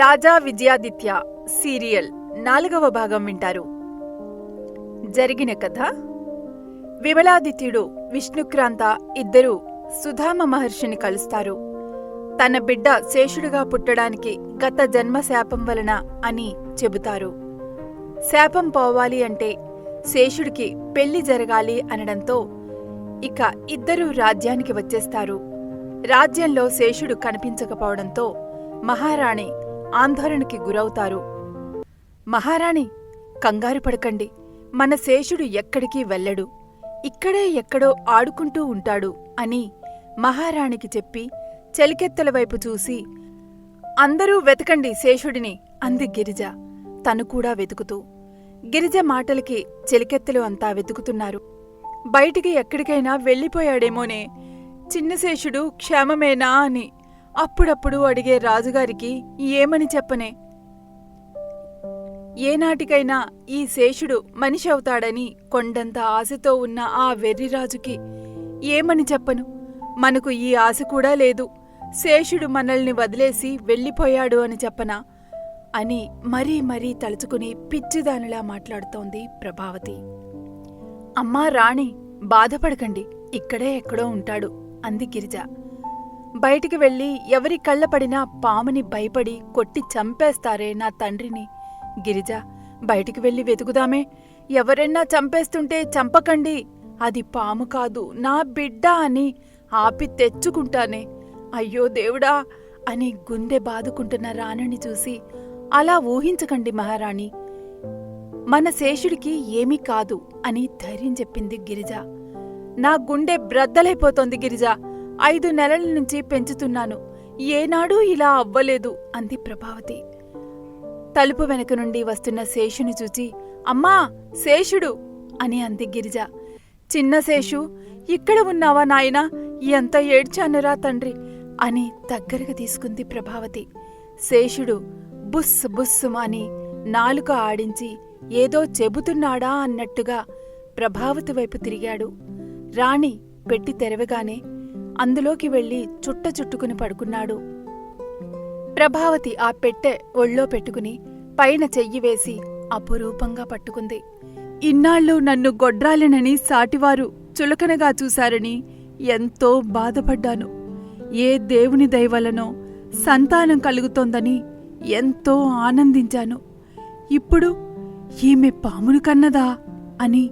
రాజా Vijayaditya serial నాలుగవ భాగం వింటారు. జరిగిన కథ? విమలాదిత్యుడు విష్ణుక్రాంత ఇద్దరూ సుధామ మహర్షిని కలుస్తారు. తన బిడ్డ శేషుడుగా పుట్టడానికి గత జన్మ శాపం వలన అని చెబుతారు. శాపం పోవాలి అంటే శేషుడికి పెళ్ళి జరగాలి అనడంతో ఇక ఇద్దరూ రాజ్యానికి వచ్చేస్తారు. రాజ్యంలో శేషుడు కనిపించకపోవడంతో మహారాణి ఆందోళనకి గురవుతారు. మహారాణి కంగారు పడకండి. మన శేషుడు ఎక్కడికి వెళ్ళడు. ఇక్కడే ఎక్కడో ఆడుకుంటూ ఉంటాడు అని మహారాణికి చెప్పి చెలికెత్తల వైపు చూసి అందరూ వెతకండి శేషుడిని అంది గిరిజ. తను కూడా వెతుకుతూ. గిరిజ మాటలకి చెలికెత్తలు అంతా వెతుకుతున్నారు. బయటికి ఎక్కడికైనా వెళ్ళిపోయాడేమోనే. చిన్నశేషుడు క్షేమమేనా అని అప్పుడప్పుడు అడిగే రాజుగారికి ఏమని చెప్పనే? ఏనాటికైనా ఈ శేషుడు మనిషి అవుతాడని కొండంత ఆశతో ఉన్న ఆ వెర్రిరాజుకి ఏమని చెప్పను? మనకు ఈ ఆశ కూడా లేదు. శేషుడు మనల్ని వదిలేసి వెళ్ళిపోయాడు అని చెప్పనా? అని మరీ మరీ తలుచుకుని పిచ్చిదానిలా మాట్లాడుతోంది ప్రభావతి. అమ్మా రాణి బాధపడకండి. ఇక్కడే ఎక్కడో ఉంటాడు. అంది గిరిజ. బయటికి వెళ్ళి ఎవరి కళ్ళపడినా పాముని భయపడి కొట్టి చంపేస్తారే నా తండ్రిని. గిరిజ బయటికి వెళ్ళి వెతుకుదామే. ఎవరైనా చంపేస్తుంటే చంపకండి. అది పాము కాదు నా బిడ్డ అని ఆపి తెచ్చుకుంటానే. అయ్యో దేవుడా అని గుండె బాదుకుంటున్న రాణిని చూసి అలా ఊహించకండి మహారాణి. మన శేషుడికి ఏమీ కాదు అని ధైర్యం చెప్పింది గిరిజ. నా గుండె బ్రద్దలైపోతోంది గిరిజ. ఐదు నెలల నుంచి పెంచుతున్నాను. ఏనాడూ ఇలా అవ్వలేదు అంది ప్రభావతి. తలుపు వెనక నుండి వస్తున్న శేషుని చూచి అమ్మా శేషుడు! అని అంది గిరిజ. చిన్న శేషు ఇక్కడ ఉన్నావా నాయనా? ఎంత ఏడ్చానురా తండ్రి! అని దగ్గరగా తీసుకుంది ప్రభావతి. శేషుడు బుస్ బుస్సు అని నాలుక ఆడించి ఏదో చెబుతున్నాడా అన్నట్టుగా ప్రభావతి వైపు తిరిగాడు. రాణి పెట్టి తెరవగానే అందులోకి వెళ్ళి చుట్ట చుట్టుకుని పడుకున్నాడు. ప్రభావతి ఆ పెట్టె ఒళ్ళో పెట్టుకుని పైన చెయ్యి వేసి అపురూపంగా పట్టుకుంది. ఇన్నాళ్ళు నన్ను గొడ్రాలినని సాటివారు చులకనగా చూశారని ఎంతో బాధపడ్డాను. ఏ దేవుని దయవలనో సంతానం కలుగుతోందని ఎంతో ఆనందించాను. ఇప్పుడు ఈమె పామును కన్నదా అని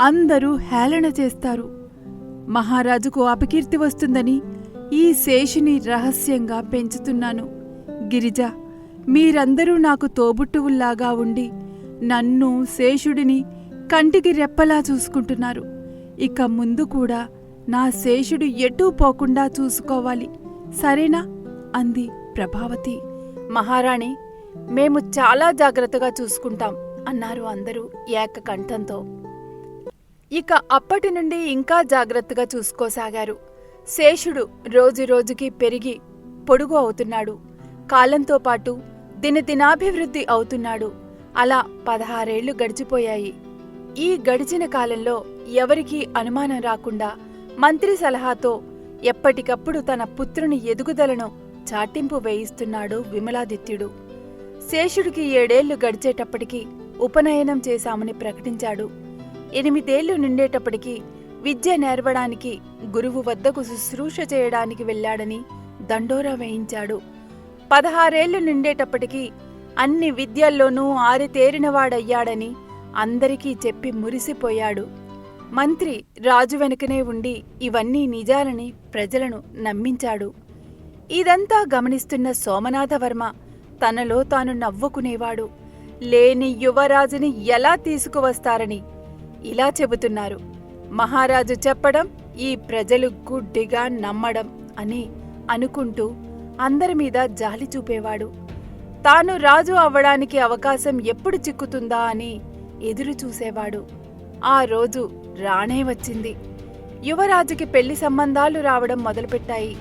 అందరూ హేళన చేస్తారు. మహారాజుకు అపకీర్తి వస్తుందని ఈ శేషుని రహస్యంగా పెంచుతున్నాను. గిరిజ మీరందరూ నాకు తోబుట్టువుల్లాగా ఉండి నన్ను శేషుడిని కంటికి రెప్పలా చూసుకుంటున్నారు. ఇక ముందు కూడా నా శేషుడు ఎటూ పోకుండా చూసుకోవాలి. సరేనా? అంది ప్రభావతి. మహారాణి మేము చాలా జాగ్రత్తగా చూసుకుంటాం అన్నారు అందరూ ఏకకంఠంతో. ఇక అప్పటి నుండి ఇంకా జాగ్రత్తగా చూసుకోసాగారు. శేషుడు రోజురోజుకి పెరిగి పొడుగు అవుతున్నాడు. కాలంతో పాటు దినదినాభివృద్ధి అవుతున్నాడు. అలా పదహారేళ్ళు గడిచిపోయాయి. ఈ గడిచిన కాలంలో ఎవరికీ అనుమానం రాకుండా మంత్రి సలహాతో ఎప్పటికప్పుడు తన పుత్రుని ఎదుగుదలను చాటింపు వేయిస్తున్నాడు విమలాదిత్యుడు. శేషుడికి ఏడేళ్ళు గడిచేటప్పటికి ఉపనయనం చేశామని ప్రకటించాడు. ఎనిమిదేళ్ళు నిండేటప్పటికి విద్య నేర్వడానికి గురువు వద్దకు శుశ్రూష చేయడానికి వెళ్ళాడని దండోరా వేయించాడు. పదహారేళ్ళు నిండేటప్పటికీ అన్ని విద్యల్లోనూ ఆరితేరినవాడయ్యాడని అందరికీ చెప్పి మురిసిపోయాడు. మంత్రి రాజు వెనుకనే ఉండి ఇవన్నీ నిజాలని ప్రజలను నమ్మించాడు. ఇదంతా గమనిస్తున్న సోమనాథవర్మ తనలో తాను నవ్వుకునేవాడు. లేని యువరాజుని ఎలా తీసుకువస్తారని ఇలా చెబుతున్నారు. మహారాజు చెప్పడం ఈ ప్రజలు గుడ్డిగా నమ్మడం అని అనుకుంటూ అందరి మీద జాలి చూపేవాడు. తాను రాజు అవ్వడానికి అవకాశం ఎప్పుడు చిక్కుతుందా అని ఎదురు చూసేవాడు. ఆ రోజు రానే వచ్చింది. యువరాజుకి పెళ్ళి సంబంధాలు రావడం మొదలుపెట్టాయి.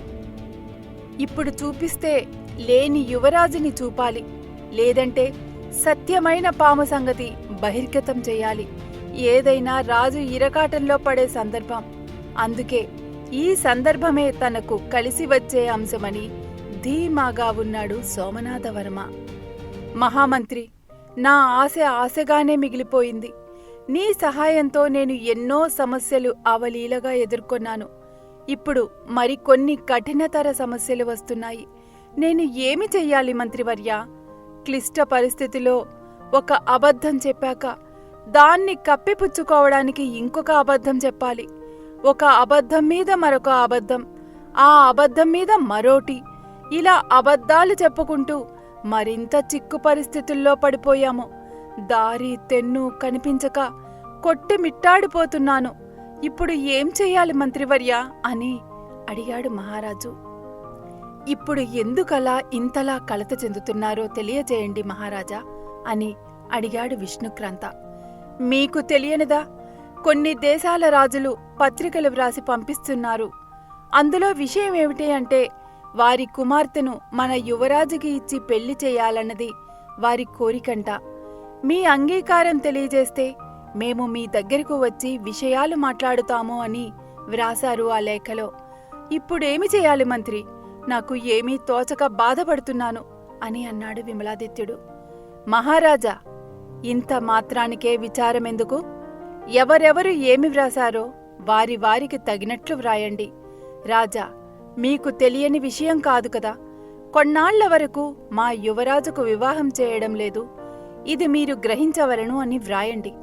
ఇప్పుడు చూపిస్తే లేని యువరాజుని చూపాలి. లేదంటే సత్యమైన పాము సంగతి బహిర్గతం చేయాలి. ఏదైనా రాజు ఇరకాటంలో పడే సందర్భం. అందుకే ఈ సందర్భమే తనకు కలిసి వచ్చే అంశమని ధీమాగా ఉన్నాడు సోమనాథవర్మ. మహామంత్రి నా ఆశ ఆశగానే మిగిలిపోయింది. నీ సహాయంతో నేను ఎన్నో సమస్యలు అవలీలగా ఎదుర్కొన్నాను. ఇప్పుడు మరికొన్ని కఠినతర సమస్యలు వస్తున్నాయి. నేను ఏమి చెయ్యాలి మంత్రివర్య? క్లిష్ట పరిస్థితిలో ఒక అబద్ధం చెప్పాక దాన్ని కప్పిపుచ్చుకోవడానికి ఇంకొక అబద్ధం చెప్పాలి. ఒక అబద్ధం మీద మరొక అబద్ధం ఆ అబద్ధం మీద మరోటి. ఇలా అబద్ధాలు చెప్పుకుంటూ మరింత చిక్కు పరిస్థితుల్లో పడిపోయాము. దారి తెన్ను కనిపించక కొట్టి మిట్టాడిపోతున్నాను. ఇప్పుడు ఏం చెయ్యాలి మంత్రివర్య అని అడిగాడు మహారాజు. ఇప్పుడు ఎందుకలా ఇంతలా కలత చెందుతున్నారో తెలియజేయండి మహారాజా అని అడిగాడు విష్ణుక్రాంత. మీకు తెలియనిదా? కొన్ని దేశాల రాజులు పత్రికలు వ్రాసి పంపిస్తున్నారు. అందులో విషయం ఏమిటి అంటే వారి కుమార్తెను మన యువరాజుకి ఇచ్చి పెళ్ళి చేయాలన్నది వారి కోరికంట. మీ అంగీకారం తెలియజేస్తే మేము మీ దగ్గరకు వచ్చి విషయాలు మాట్లాడుతాము అని వ్రాశారు ఆ లేఖలో. ఇప్పుడేమి చేయాలి మంత్రి? నాకు ఏమీ తోచక బాధపడుతున్నాను అని అన్నాడు విమలాదిత్యుడు. మహారాజా ఇంత మాత్రానికే విచారమెందుకు? ఎవరెవరు ఏమి వ్రాసారో వారి వారికి తగినట్లు వ్రాయండి. రాజా మీకు తెలియని విషయం కాదు కదా. కొన్నాళ్ళ వరకు మా యువరాజుకు వివాహం చేయడం లేదు. ఇది మీరు గ్రహించవలను అని వ్రాయండి.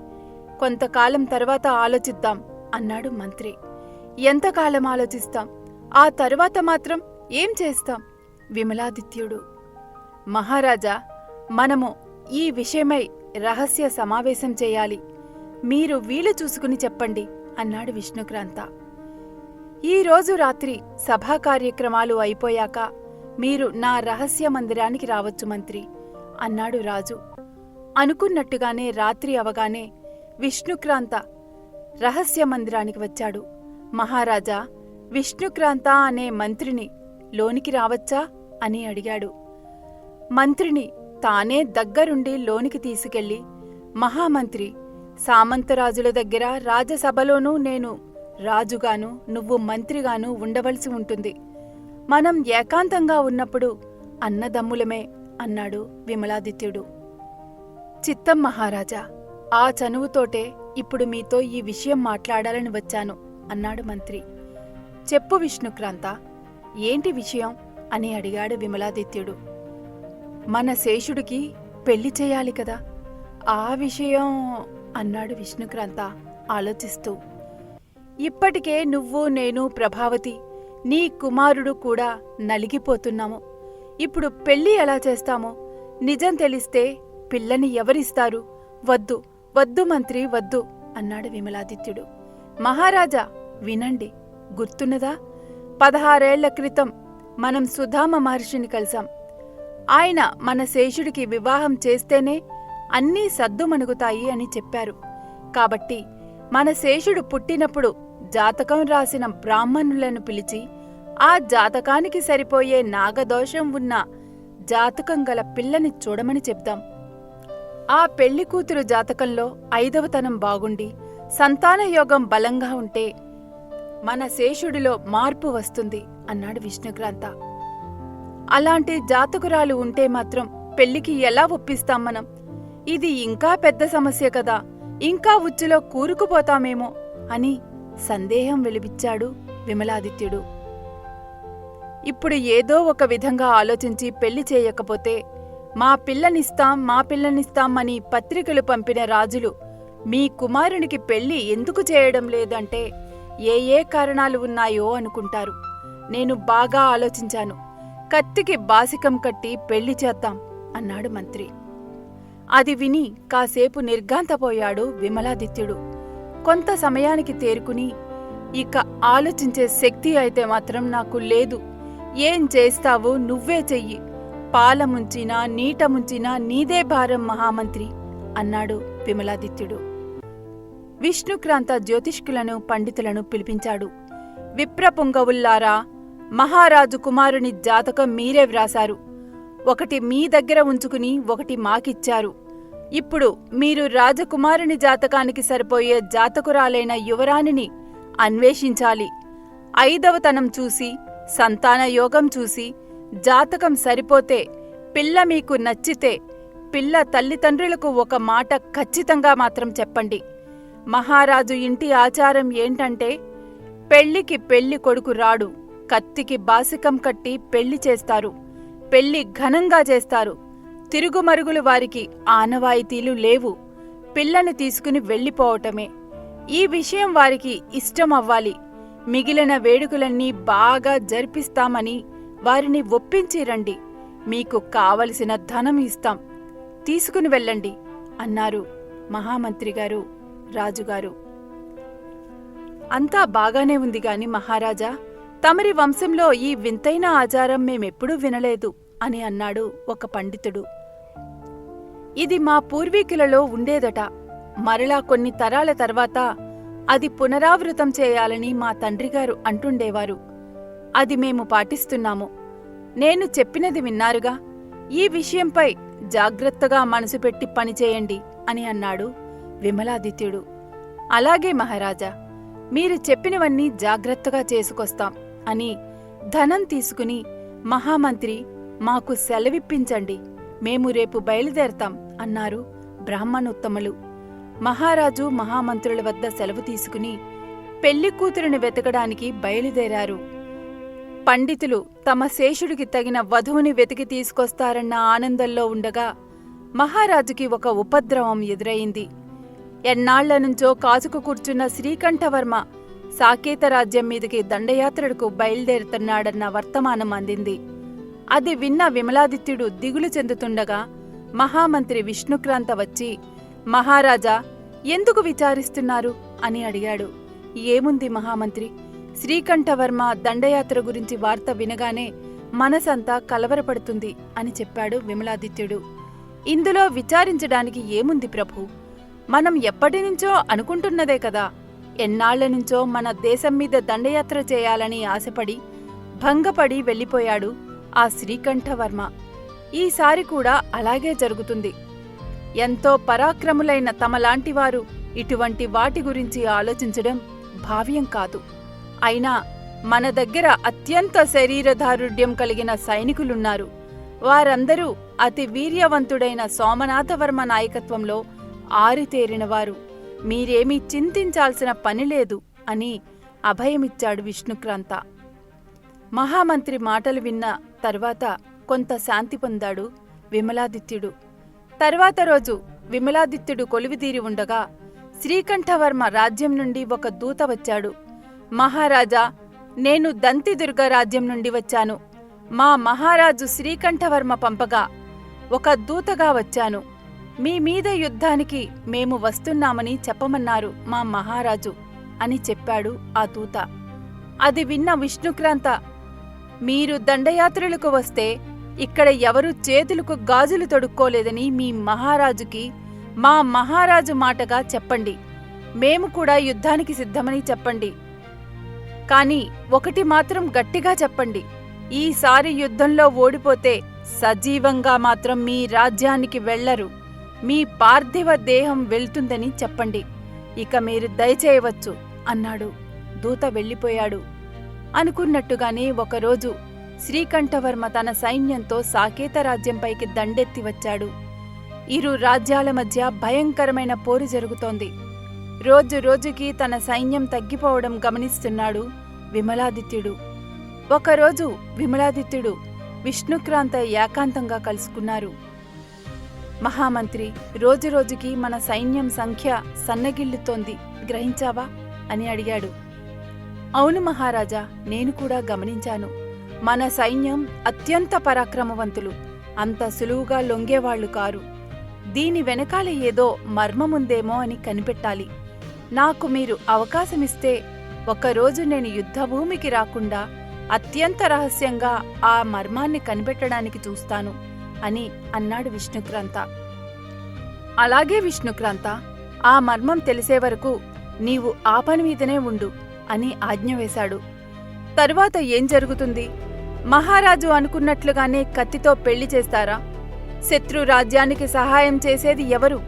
కొంతకాలం తర్వాత ఆలోచిద్దాం అన్నాడు మంత్రి. ఎంతకాలం ఆలోచిస్తాం? ఆ తరువాత మాత్రం ఏం చేస్తాం? విమలాదిత్యుడు. మహారాజా మనము ఈ విషయమై రహస్య సమావేశం చేయాలి. మీరు వీలు చూసుకుని చెప్పండి అన్నాడు విష్ణుక్రాంత. ఈ రోజు రాత్రి సభా కార్యక్రమాలు అయిపోయాక మీరు నా రహస్య మందిరానికి రావచ్చు మంత్రి అన్నాడు రాజు. అనుకున్నట్టుగానే రాత్రి అవగానే విష్ణుక్రాంత రహస్య మందిరానికి వచ్చాడు. మహారాజా విష్ణుక్రాంత అనే మంత్రిని లోనికి రావచ్చా? అని అడిగాడు. మంత్రిని తానే దగ్గరుండి లోనికి తీసుకెళ్ళి మహామంత్రి సామంతరాజుల దగ్గర రాజసభలోనూ నేను రాజుగాను నువ్వు మంత్రిగాను ఉండవలసి ఉంటుంది. మనం ఏకాంతంగా ఉన్నప్పుడు అన్నదమ్ములమే అన్నాడు విమలాదిత్యుడు. చిత్తం మహారాజా ఆ చనువుతోటే ఇప్పుడు మీతో ఈ విషయం మాట్లాడాలని వచ్చాను అన్నాడు మంత్రి. చెప్పు విష్ణుక్రాంత ఏంటి విషయం? అని అడిగాడు విమలాదిత్యుడు. మన శేషుడికి పెళ్ళి చేయాలి కదా. ఆ విషయం అన్నాడు విష్ణుక్రాంత ఆలోచిస్తూ. ఇప్పటికే నువ్వు నేను ప్రభావతి నీ కుమారుడు కూడా నలిగిపోతున్నాము. ఇప్పుడు పెళ్ళి ఎలా చేస్తామో నిజం తెలిస్తే పిల్లని ఎవరిస్తారు? వద్దు వద్దు మంత్రి వద్దు అన్నాడు విమలాదిత్యుడు. మహారాజా వినండి గుర్తున్నదా? పదహారేళ్ళ క్రితం మనం సుధామ మహర్షిని కలిసాం. ఆయన మన శేషుడికి వివాహం చేస్తేనే అన్నీ సద్దుమణుగుతాయి అని చెప్పారు. కాబట్టి మన శేషుడు పుట్టినప్పుడు జాతకం రాసిన బ్రాహ్మణులను పిలిచి ఆ జాతకానికి సరిపోయే నాగదోషం ఉన్న జాతకం గల పిల్లని చూడమని చెప్దాం. ఆ పెళ్ళి కూతురు జాతకంలో ఐదవతనం బాగుండి సంతానయోగం బలంగా ఉంటే మన శేషుడిలో మార్పు వస్తుంది అన్నాడు విష్ణుక్రాంత అలాంటి జాతకురాలు ఉంటే మాత్రం పెళ్ళికి ఎలా ఒప్పిస్తాం మనం? ఇది ఇంకా పెద్ద సమస్య కదా. ఇంకా ఉచ్చులో కూరుకుపోతామేమో అని సందేహం వెలిబిచ్చాడు విమలాదిత్యుడు. ఇప్పుడు ఏదో ఒక విధంగా ఆలోచించి పెళ్ళి చేయకపోతే మా పిల్లనిస్తాం మా పిల్లనిస్తాం అని పత్రికలు పంపిన రాజులు మీ కుమారునికి పెళ్ళి ఎందుకు చేయడం లేదంటే ఏ ఏ కారణాలు ఉన్నాయో అనుకుంటారు. నేను బాగా ఆలోచించాను. కత్తికి బాసికం కట్టి పెళ్ళి చేద్దాం అన్నాడు మంత్రి. అది విని కాసేపు నిర్ఘాంతపోయాడు విమలాదిత్యుడు. కొంత సమయానికి తేరుకుని ఇక ఆలోచించే శక్తి అయితే మాత్రం నాకు లేదు. ఏం చేస్తావో నువ్వే చెయ్యి. పాల ముంచినా నీట ముంచినా నీదే భారం మహామంత్రి అన్నాడు విమలాదిత్యుడు. విష్ణుక్రాంత జ్యోతిష్కులను పండితులను పిలిపించాడు. విప్రపుంగవుల్లారా మహారాజు కుమారుని జాతకం మీరే వ్రాశారు. ఒకటి మీ దగ్గర ఉంచుకుని ఒకటి మాకిచ్చారు. ఇప్పుడు మీరు రాజకుమారుని జాతకానికి సరిపోయే జాతకురాలైన యువరాణిని అన్వేషించాలి. ఐదవతనం చూసి సంతాన యోగం చూసి జాతకం సరిపోతే పిల్ల మీకు నచ్చితే పిల్ల తల్లిదండ్రులకు ఒక మాట ఖచ్చితంగా మాత్రం చెప్పండి. మహారాజు ఇంటి ఆచారం ఏంటంటే పెళ్ళికి పెళ్ళి కొడుకు రాడు. కత్తికి బాసికం కట్టి పెళ్ళి చేస్తారు. పెళ్ళి ఘనంగా చేస్తారు. తిరుగుమరుగులు వారికి ఆనవాయితీలు లేవు. పిల్లని తీసుకుని వెళ్ళిపోవటమే. ఈ విషయం వారికి ఇష్టం అవ్వాలి మిగిలిన వేడుకలన్నీ బాగా జరిపిస్తామని వారిని ఒప్పించి రండి. మీకు కావలసిన ధనం ఇస్తాం. తీసుకుని వెళ్ళండి అన్నారు మహామంత్రి గారు రాజుగారు. అంతా బాగానే ఉంది గాని మహారాజా తమరి వంశంలో ఈ వింతైన ఆచారం మేమెప్పుడూ వినలేదు అని అన్నాడు ఒక పండితుడు. ఇది మా పూర్వీకులలో ఉండేదట. మరలా కొన్ని తరాల తర్వాత అది పునరావృతం చేయాలని మా తండ్రిగారు అంటుండేవారు. అది మేము పాటిస్తున్నాము. నేను చెప్పినది విన్నారుగా ఈ విషయంపై జాగ్రత్తగా మనసు పెట్టి పనిచేయండి అని అన్నాడు విమలాదిత్యుడు. అలాగే మహారాజా మీరు చెప్పినవన్నీ జాగ్రత్తగా చేసుకొస్తాం. అని ధనం తీసుకుని మహామంత్రి మాకు సెలవిప్పించండి మేము రేపు బయలుదేరతాం అన్నారు బ్రాహ్మణోత్తములు. మహారాజు మహామంత్రుల వద్ద సెలవు తీసుకుని పెళ్ళి కూతురుని వెతకడానికి బయలుదేరారు. పండితులు తమ శేషుడికి తగిన వధువుని వెతికి తీసుకొస్తారన్న ఆనందంలో ఉండగా మహారాజుకి ఒక ఉపద్రవం ఎదురయింది ఎన్నాళ్ళ నుంచో కాచుకు కూర్చున్న శ్రీకంఠవర్మ సాకేత రాజ్యం మీదకి దండయాత్రలకు బయలుదేరుతున్నాడన్న వర్తమానం అందింది. అది విన్న విమలాదిత్యుడు దిగులు చెందుతుండగా మహామంత్రి విష్ణుక్రాంత వచ్చి మహారాజా ఎందుకు విచారిస్తున్నారు? అని అడిగాడు. ఏముంది మహామంత్రి? శ్రీకంఠవర్మ దండయాత్ర గురించి వార్త వినగానే మనసంతా కలవరపడుతుంది అని చెప్పాడు విమలాదిత్యుడు. ఇందులో విచారించడానికి ఏముంది ప్రభు? మనం ఎప్పటినుంచో అనుకుంటున్నదే కదా. ఎన్నాళ్ళ నుంచో మన దేశం మీద దండయాత్ర చేయాలని ఆశపడి భంగపడి వెళ్ళిపోయాడు ఆ శ్రీకంఠవర్మ. ఈసారి కూడా అలాగే జరుగుతుంది. ఎంతో పరాక్రములైన తమలాంటివారు ఇటువంటి వాటి గురించి ఆలోచించడం భావ్యం కాదు. అయినా మన దగ్గర అత్యంత శరీరదారుఢ్యం కలిగిన సైనికులున్నారు. వారందరూ అతి వీర్యవంతుడైన సోమనాథవర్మ నాయకత్వంలో ఆరితేరినవారు. మీరేమీ చింతించాల్సిన పనిలేదు అని అభయమిచ్చాడు విష్ణుక్రాంత. మహామంత్రి మాటలు విన్న తర్వాత కొంత శాంతి పొందాడు విమలాదిత్యుడు. తర్వాత రోజు విమలాదిత్యుడు కొలువిదీరి ఉండగా శ్రీకంఠవర్మ రాజ్యం నుండి ఒక దూత వచ్చాడు. మహారాజా నేను దంతిదుర్గ రాజ్యం నుండి వచ్చాను. మా మహారాజు శ్రీకంఠవర్మ పంపగా ఒక దూతగా వచ్చాను. మీ మీద యుద్ధానికి మేము వస్తున్నామని చెప్పమన్నారు మా మహారాజు అని చెప్పాడు ఆ దూత. అది విన్న విష్ణుక్రాంత మీరు దండయాత్రలకు వస్తే ఇక్కడ ఎవరు చేతులకు గాజులు తొడుక్కోలేదని మీ మహారాజుకి మా మహారాజు మాటగా చెప్పండి. మేము కూడా యుద్ధానికి సిద్ధమని చెప్పండి. కాని ఒకటి మాత్రం గట్టిగా చెప్పండి. ఈసారి యుద్ధంలో ఓడిపోతే సజీవంగా మాత్రం మీ రాజ్యానికి వెళ్ళరు మీ పార్థివ దేహం వెళ్తుందని చెప్పండి. ఇక మీరు దయచేయవచ్చు అన్నాడు. దూత వెళ్ళిపోయాడు. అనుకున్నట్టుగానే ఒకరోజు శ్రీకంఠవర్మ తన సైన్యంతో సాకేత రాజ్యంపైకి దండెత్తి వచ్చాడు. ఇరు రాజ్యాల మధ్య భయంకరమైన పోరు జరుగుతోంది. రోజు రోజుకి తన సైన్యం తగ్గిపోవడం గమనిస్తున్నాడు విమలాదిత్యుడు. ఒకరోజు విమలాదిత్యుడు విష్ణుక్రాంత ఏకాంతంగా కలుసుకున్నారు. మహామంత్రి రోజురోజుకి మన సైన్యం సంఖ్య సన్నగిల్లుతోంది. గ్రహించావా? అని అడిగాడు. అవును మహారాజా నేను కూడా గమనించాను. మన సైన్యం అత్యంత పరాక్రమవంతులు. అంత సులువుగా లొంగేవాళ్ళు కారు. దీని వెనకాల ఏదో మర్మముందేమో అని కనిపెట్టాలి. నాకు మీరు అవకాశమిస్తే ఒకరోజు నేను యుద్ధభూమికి రాకుండా అత్యంత రహస్యంగా ఆ మర్మాన్ని కనిపెట్టడానికి చూస్తాను. అని అన్నాడు విష్ణుక్రాంత. అలాగే విష్ణుక్రాంత ఆ మర్మం తెలిసే వరకు నీవు ఆ పని మీదనే ఉండు అని ఆజ్ఞ వేశాడు. తరువాత ఏం జరుగుతుంది? మహారాజు అనుకున్నట్లుగానే కత్తితో పెళ్ళి చేస్తారా? శత్రు రాజ్యానికి సహాయం చేసేది ఎవరు?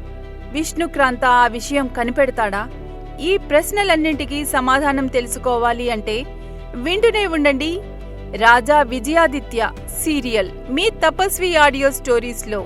విష్ణుక్రాంత ఆ విషయం కనిపెడతాడా? ఈ ప్రశ్నలన్నింటికీ సమాధానం తెలుసుకోవాలి అంటే వింటూనే ఉండండి. రాజా విజయాదిత్య సీరియల్ మీ తపస్వి ఆడియో స్టోరీస్లో